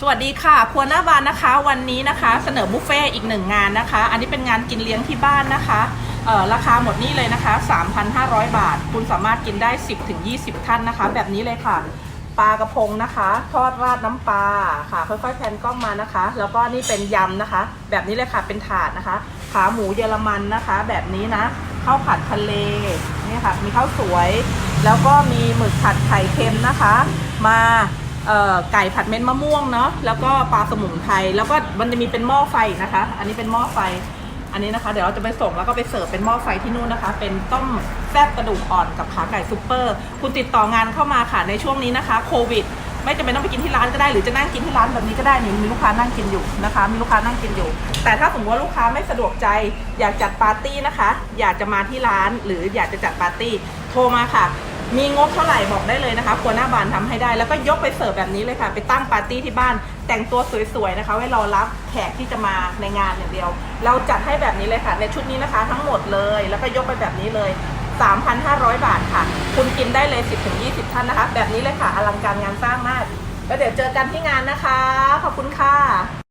สวัสดีค่ะ ครัวหน้าบานนะคะ วันนี้นะคะเสนอบุฟเฟ่อีกหนึ่งงานนะคะ อันนี้เป็นงานกินเลี้ยงที่บ้านนะคะเอ่อราคาหมดนี่เลยนะคะ 3,500 บาท คุณสามารถกินได้ 10-20 ท่านนะคะ แบบนี้เลยค่ะปลากระพงนะคะ ทอดราดน้ำปลาค่ะ ค่อยๆแพนกล้องมานะคะ แล้วก็นี่เป็นยำนะคะ แบบนี้เลยค่ะเป็นถาดนะคะ ขาหมูเยอรมันนะคะ แบบนี้นะข้าวผัดทะเลนี่ค่ะ มีข้าวสวย แล้วก็มีหมึกผัดไข่เค็มนะคะ มา ไก่ผัดเม็ดมะม่วงเนาะแล้วก็ปลาสมุนไพรแล้วก็มันจะมีเป็นหม้อไฟนะคะ อันนี้เป็นหม้อไฟ อันนี้นะคะ เดี๋ยวเราจะไปส่งแล้วก็ไปเสิร์ฟเป็นหม้อไฟที่นู่นนะคะ เป็นต้มแซ่บกระดูกอ่อนกับขาไก่ซุปเปอร์ คุณติดต่องานเข้ามาค่ะในช่วงนี้นะคะโควิดไม่จำเป็นต้องไปกินที่ร้านก็ได้ หรือจะนั่งกินที่ร้านแบบนี้ก็ได้นี่มีลูกค้านั่งกินอยู่นะคะ มีลูกค้านั่งกินอยู่ แต่ถ้าสมมติว่าลูกค้าไม่สะดวกใจ อยากจัดปาร์ตี้นะคะ อยากจะมาที่ร้านหรืออยากจะจัดปาร์ตี้โทรมาค่ะ มีงบเท่าไหร่บอกได้เลยนะคะครัวหน้าบานทำให้ได้ แล้วก็ยกไปเสิร์ฟแบบนี้เลยค่ะ ไปตั้งปาร์ตี้ที่บ้าน แต่งตัวสวยๆนะคะ ไว้รอรับแขกที่จะมาในงานอย่างเดียว เราจัดให้แบบนี้เลยค่ะ ในชุดนี้นะคะ ทั้งหมดเลย แล้วก็ยกไปแบบนี้เลย 3,500 บาทค่ะ คุณกินได้เลย 10-20 ท่านนะคะ แบบนี้เลยค่ะ อลังการงานสร้างมาก แล้วเดี๋ยวเจอกันที่งานนะคะ ขอบคุณค่ะ